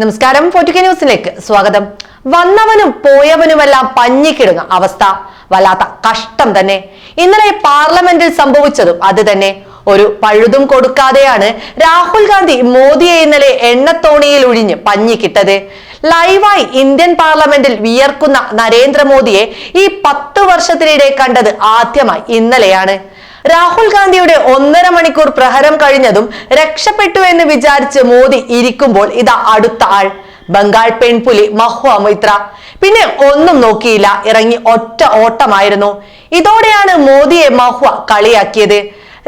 നമസ്കാരം ഫോർട്ടുകെ ന്യൂസിലേക്ക് സ്വാഗതം. വന്നവനും പോയവനുമെല്ലാം പഞ്ഞിക്കിടുന്ന അവസ്ഥ. വല്ലാത്ത കഷ്ടം തന്നെ. ഇന്നലെ പാർലമെന്റിൽ സംഭവിച്ചതും അത് തന്നെ. ഒരു പഴുതും കൊടുക്കാതെയാണ് രാഹുൽ ഗാന്ധി മോദിയെ ഇന്നലെ എണ്ണത്തോണിയിൽ ഒഴിഞ്ഞ് പഞ്ഞിക്കിട്ടത്. ലൈവായി ഇന്ത്യൻ പാർലമെന്റിൽ വിയർക്കുന്ന നരേന്ദ്രമോദിയെ ഈ പത്തു വർഷത്തിനിടെ കണ്ടത് ആദ്യമായി ഇന്നലെയാണ്. രാഹുൽ ഗാന്ധിയുടെ ഒന്നര മണിക്കൂർ പ്രഹരം കഴിഞ്ഞതും രക്ഷപ്പെട്ടു എന്ന് വിചാരിച്ച് മോദി ഇരിക്കുമ്പോൾ ഇതാ അടുത്ത ആൾ. ബംഗാൾ പെൺപുലി മഹുവ മൈത്ര. പിന്നെ ഒന്നും നോക്കിയില്ല ഇറങ്ങി ഒറ്റ ഓട്ടമായിരുന്നു. ഇതോടെയാണ് മോദിയെ മഹുവ കളിയാക്കിയത്.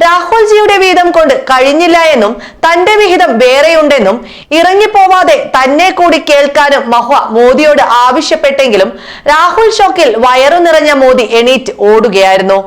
രാഹുൽജിയുടെ വീതം കൊണ്ട് കഴിഞ്ഞില്ല എന്നും തന്റെ വിഹിതം വേറെയുണ്ടെന്നും ഇറങ്ങിപ്പോവാതെ തന്നെ കൂടി കേൾക്കാനും മഹുവ മോദിയോട് ആവശ്യപ്പെട്ടെങ്കിലും രാഹുൽ ഷോക്കിൽ വയറു നിറഞ്ഞ മോദി എണീറ്റ് ഓടുകയായിരുന്നു.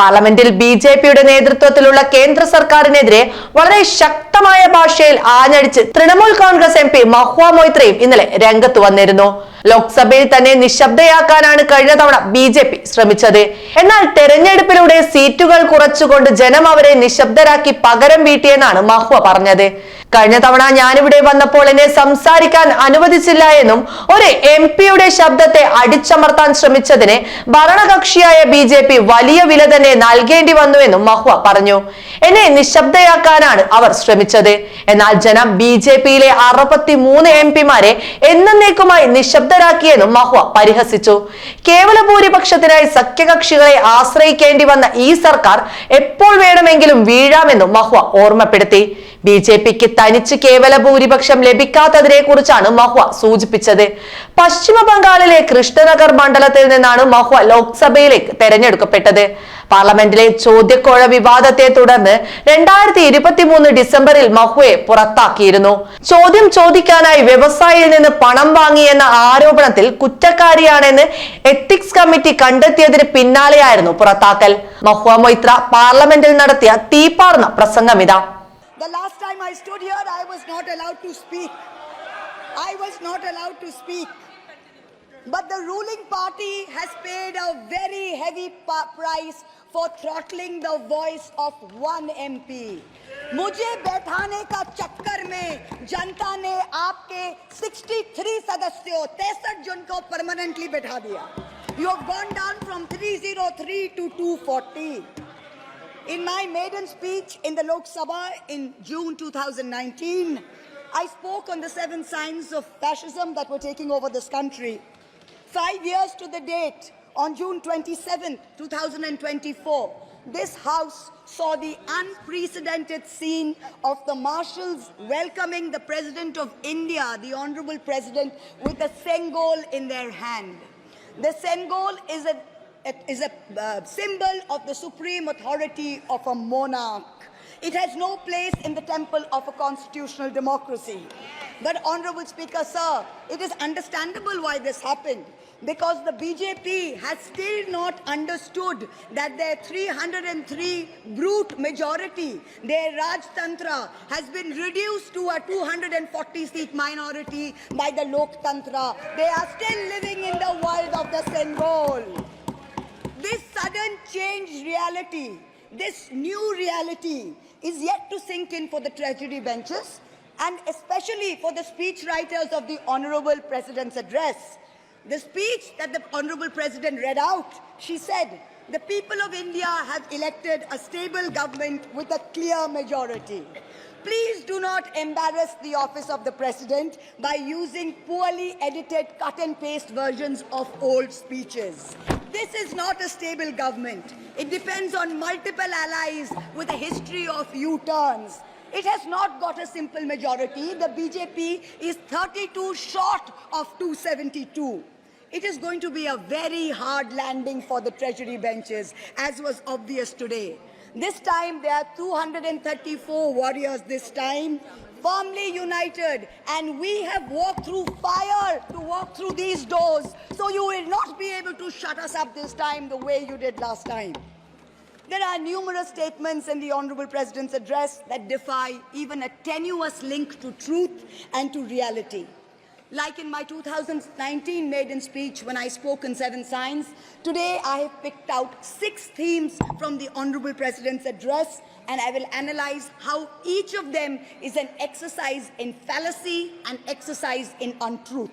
പാർലമെന്റിൽ ബി ജെ പിയുടെ നേതൃത്വത്തിലുള്ള കേന്ദ്ര സർക്കാരിനെതിരെ വളരെ ശക്തമായ ഭാഷയിൽ ആഞ്ഞടിച്ച് തൃണമൂൽ കോൺഗ്രസ് എം പി മഹ്വ മൊയ്ത്രയും ഇന്നലെ രംഗത്ത് വന്നിരുന്നു. ലോക്സഭയിൽ തന്നെ നിശബ്ദയാക്കാനാണ് കഴിഞ്ഞ തവണ ബി ജെ പി ശ്രമിച്ചത്. എന്നാൽ തെരഞ്ഞെടുപ്പിലൂടെ സീറ്റുകൾ കുറച്ചുകൊണ്ട് ജനം അവരെ നിശബ്ദരാക്കി പകരം വീട്ടിയെന്നാണ് മഹുവ പറഞ്ഞത്. കഴിഞ്ഞ തവണ ഞാനിവിടെ വന്നപ്പോൾ എന്നെ സംസാരിക്കാൻ അനുവദിച്ചില്ല എന്നും ഒരു എം പിയുടെ ശബ്ദത്തെ അടിച്ചമർത്താൻ ശ്രമിച്ചതിന് ഭരണകക്ഷിയായ ബി ജെ പി വലിയ വില തന്നെ നൽകേണ്ടി വന്നുവെന്നും മഹുവ പറഞ്ഞു. എന്നെ നിശബ്ദയാക്കാനാണ് അവർ ശ്രമിച്ചത്. എന്നാൽ ജനം ബി ജെ പിയിലെ അറുപത്തി മൂന്ന് എം പിമാരെ എന്നേക്കുമായി നിശബ്ദരാക്കിയെന്നും മഹ്വ പരിഹസിച്ചു. കേവല ഭൂരിപക്ഷത്തിനായി സഖ്യകക്ഷികളെ ആശ്രയിക്കേണ്ടി വന്ന ഈ സർക്കാർ എപ്പോൾ വേണമെങ്കിലും വീഴാമെന്നും മഹ്വ ഓർമ്മപ്പെടുത്തി. ബി ജെ പിക്ക് തനിച്ച് കേവല ഭൂരിപക്ഷം ലഭിക്കാത്തതിനെ കുറിച്ചാണ് മഹ്വ സൂചിപ്പിച്ചത്. പശ്ചിമ ബംഗാളിലെ കൃഷ്ണനഗർ മണ്ഡലത്തിൽ നിന്നാണ് മഹ്വ ലോക്സഭയിലേക്ക് തെരഞ്ഞെടുക്കപ്പെട്ടത്. പാർലമെന്റിലെ ചോദ്യക്കോഴ വിവാദത്തെ തുടർന്ന് രണ്ടായിരത്തി ഇരുപത്തി മൂന്ന് ഡിസംബറിൽ മഹ്വയെ പുറത്താക്കിയിരുന്നു ചോദ്യം ചോദിക്കാനായി വ്യവസായിയിൽ നിന്ന് പണം വാങ്ങിയെന്ന ആരോപണത്തിൽ കുറ്റക്കാരിയാണെന്ന് എത്തിക്സ് കമ്മിറ്റി കണ്ടെത്തിയതിന് പിന്നാലെയായിരുന്നു പുറത്താക്കൽ മഹ്വ മൊയ്ത്ര പാർലമെന്റിൽ നടത്തിയ തീപ്പാർന്ന പ്രസംഗമിതാ The last time I stood here, I was not allowed to speak. I was not allowed to speak. But the ruling party has paid a very heavy price for throttling the voice of one MP. मुझे बैठाने का चक्कर में जनता ने आपके 63 सदस्यों तिरसठ जन को परमानेंटली बैठा दिया you have gone down from 303 to 240 In my maiden speech in the Lok Sabha in June 2019, I spoke on the seven signs of fascism that were taking over this country. Five years to the date, on June 27, 2024, this House saw the unprecedented scene of the marshals welcoming the President of India, the Honorable President, with a Sengol in their hand. The Sengol is a is a uh, symbol of the supreme authority of a monarch. It has no place in the temple of a constitutional democracy. But, Honorable Speaker, sir, it is understandable why this happened. Because the BJP has still not understood that their 303 brute majority, their Raj Tantra, has been reduced to a 240 seat minority by the Lok Tantra. They are still living in the world of the Sengol. This sudden change reality, this new reality, is yet to sink in for the treasury benches and especially for the speech writers of the Honorable President's address. The speech that the Honorable President read out, she said, the people of India have elected a stable government with a clear majority. Please do not embarrass the office of the President by using poorly edited cut and paste versions of old speeches. This is not a stable government. It depends on multiple allies with a history of U turns. It has not got a simple majority. The BJP is 32 short of 272. It is going to be a very hard landing for the Treasury benches, as was obvious today. This time, there are 234 warriors this time, firmly united, and we have walked through fire to walk through these doors, so you will not be able to shut us up this time the way you did last time. There are numerous statements in the Honorable President's address that defy even a tenuous link to truth and to reality. Like in my 2019 maiden speech when I spoke in Seven Signs, today I have picked out six themes from the Honorable President's address and I will analyze how each of them is an exercise in fallacy and exercise in untruth.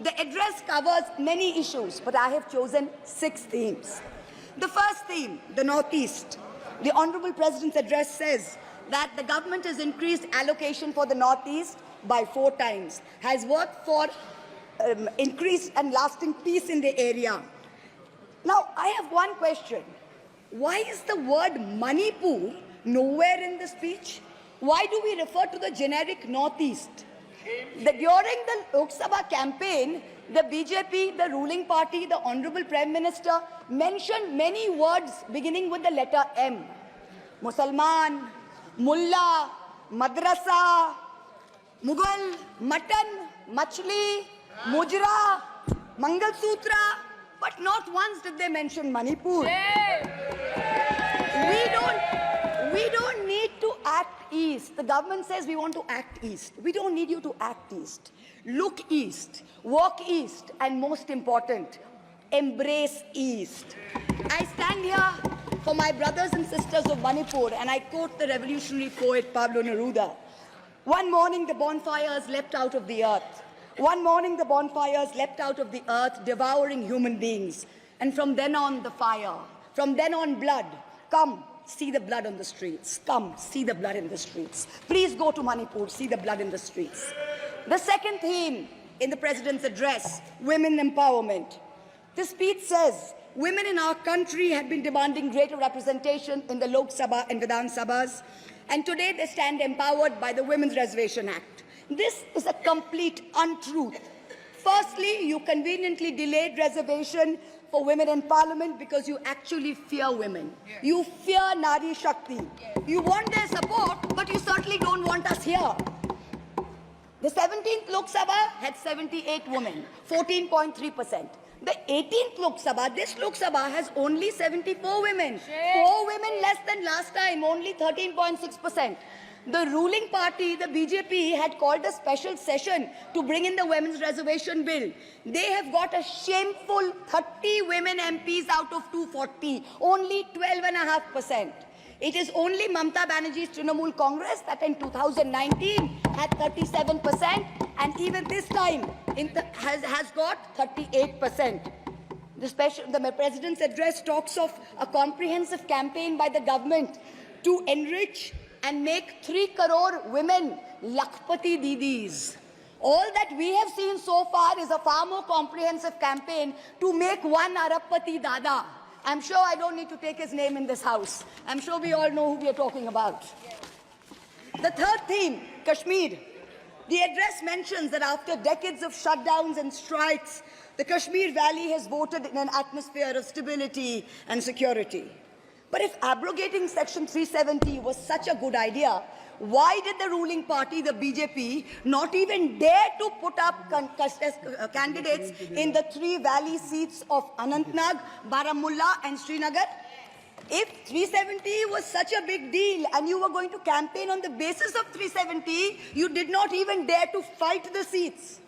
The address covers many issues, but I have chosen six themes. The first theme, the Northeast. The Honorable President's address says that the government has increased allocation for the Northeast by four times, has worked for um, increased and lasting peace in the area. Now, I have one question. Why is the word Manipur nowhere in the speech? Why do we refer to the generic Northeast? The, during the Lok Sabha campaign, the BJP, the ruling party, the Honorable Prime Minister mentioned many words beginning with the letter M. Musalman, Mullah, Madrasa, Mughal, Mutton, Machli, Mujra, Mangal Sutra, but not once did they mention Manipur. We don't, we don't need to act east. The government says we want to act east. We don't need you to act east. Look east, walk east, and most important, embrace east. I stand here for my brothers and sisters of Manipur, and I quote the revolutionary poet Pablo Neruda. One morning the bonfires leapt out of the earth. One morning the bonfires leapt out of the earth, devouring human beings. And from then on, the fire. From then on, blood. Come, see the blood on the streets. Come, see the blood in the streets. Please go to Manipur, see the blood in the streets. The second theme in the president's address women empowerment. The speech says women in our country had been demanding greater representation in the Lok Sabha and Vidhan Sabhas, and today they stand empowered by the Women's Reservation Act. This is a complete untruth. Firstly, you conveniently delayed reservation for women in parliament because you actually fear women. You fear Nari Shakti. You want their support, but you certainly don't want us here. The 17th Lok Sabha had 78 women, 14.3%. The 18th Lok Sabha, this Lok Sabha has only 74 women. Four women less than last time, only 13.6%. The ruling party, the BJP, had called a special session to bring in the women's reservation bill. They have got a shameful 30 women MPs out of 240, only 12.5%. It is only Mamta Banerjee's Trinamool Congress that in 2019 had 37%, and even this time in th- has, has got 38%. The, special, the president's address talks of a comprehensive campaign by the government to enrich and make 3 crore women Lakpati Didis. All that we have seen so far is a far more comprehensive campaign to make one Arabpati Dada. I'm sure I don't need to take his name in this house. I'm sure we all know who we are talking about. The third theme, Kashmir. The address mentions that after decades of shutdowns and strikes, the Kashmir Valley has voted in an atmosphere of stability and security. But if abrogating Section 370 was such a good idea, why did the ruling party, the BJP, not even dare to put up uh, candidates in the three valley seats of Anantnag, Baramulla, and Srinagar? If 370 was such a big deal and you were going to campaign on the basis of 370, you did not even dare to fight the seats.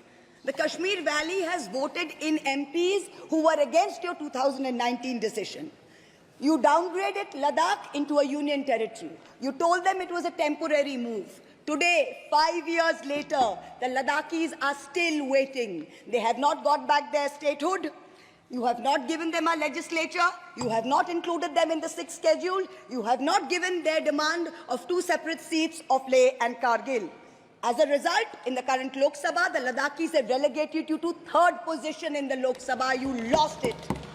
The Kashmir Valley has voted in MPs who were against your 2019 decision. You downgraded Ladakh into a union territory. You told them it was a temporary move. Today, five years later, the Ladakhis are still waiting. They have not got back their statehood. You have not given them a legislature. You have not included them in the sixth schedule. You have not given their demand of two separate seats of Leh and Kargil. As a result, in the current Lok Sabha, the Ladakhis have relegated you to third position in the Lok Sabha. You lost it.